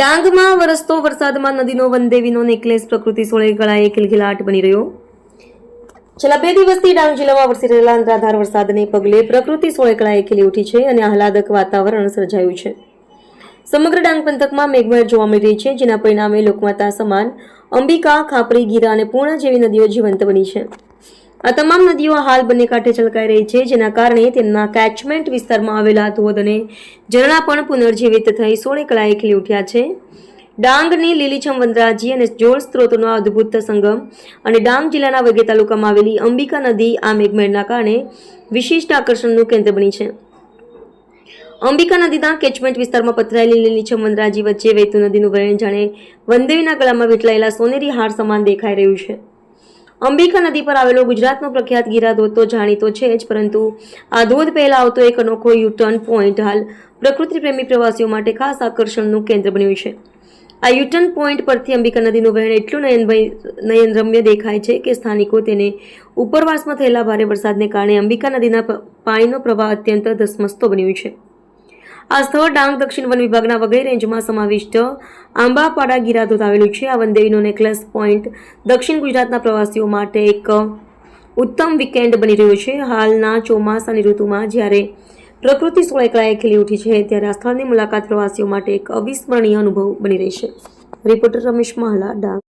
ડાંગમાં વરસતો વરસાદમાં નદીનો વનદેવીનો નેકલેસ પ્રકૃતિ સોળે ગળાએ ખિલખિલાટ બની રહ્યો. છેલ્લા બે દિવસથી ડાંગ જિલ્લામાં વરસી રહેલા અંતરાધાર વરસાદને પગલે પ્રકૃતિ સોળે ગળાએ ખીલી ઉઠી છે અને આહલાદક વાતાવરણ સર્જાયું છે. સમગ્ર ડાંગ પંથકમાં મેઘમહેર જોવા મળી રહી છે, જેના પરિણામે લોકમાતા સમાન, અંબિકા, ખાપરી, ગીરા અને પૂર્ણા જેવી નદીઓ જીવંત બની છે. આ તમામ નદીઓ હાલ બંને કાંઠે છલકાઈ રહી છે, જેના કારણે તેમના કેચમેન્ટ વિસ્તારમાં આવેલા ધોધ અને ઝરણા પણ પુનર્જીવિત થઈ સોળે કળાએ ખીલી ઉઠ્યા છે. ડાંગની લીલીછમ વનરાજી અને જોળ સ્ત્રોતોનો અદ્ભુત સંગમ અને ડાંગ જિલ્લાના વગે તાલુકામાં આવેલી અંબિકા નદી આ મેઘમહેરના કારણે વિશિષ્ટ આકર્ષણનું કેન્દ્ર બની છે. અંબિકા નદીના કેચમેન્ટ વિસ્તારમાં પથરાયેલી લીલીછમ વનરાજી વચ્ચે વહેતું નદીનું વહેણ જાણે વનદેવીના ગળામાં વીંટળાયેલા સોનેરી હાર સમાન દેખાઈ રહ્યું છે. અંબિકા નદી પર આવેલો ગુજરાતનો પ્રખ્યાત ગીરા ધોધ તો જાણીતો છે જ, પરંતુ આ ધોધ પહેલા આવતો એક અનોખો યુટર્ન પોઈન્ટ હાલ પ્રકૃતિ પ્રેમી પ્રવાસીઓ માટે ખાસ આકર્ષણનું કેન્દ્ર બન્યું છે. આ યુટર્ન પોઈન્ટ પરથી અંબિકા નદીનું વહેણ એટલું નયન નયનરમ્ય દેખાય છે કે સ્થાનિકો તેને ઉપરવાસમાં થયેલા ભારે વરસાદને કારણે અંબિકા નદીના પાણીનો પ્રવાહ અત્યંત ધસમસતો બન્યું છે. આ સ્થળ ડાંગ, દક્ષિણ વન વિભાગના વગેરે રેન્જમાં સમાવિષ્ટ આંબાપાડા ગિરાધોધ આવેલું છે. આ વનદેવીનો નેકલેસ પોઈન્ટ દક્ષિણ ગુજરાતના પ્રવાસીઓ માટે એક ઉત્તમ વીકેન્ડ બની રહ્યો છે. હાલના ચોમાસાની ઋતુમાં જ્યારે પ્રકૃતિ સોળેકળાએ ખીલી ઉઠી છે, ત્યારે આ સ્થળની મુલાકાત પ્રવાસીઓ માટે એક અવિસ્મરણીય અનુભવ બની રહેશે રિપોર્ટર રમેશ મહાલા, ડાંગ.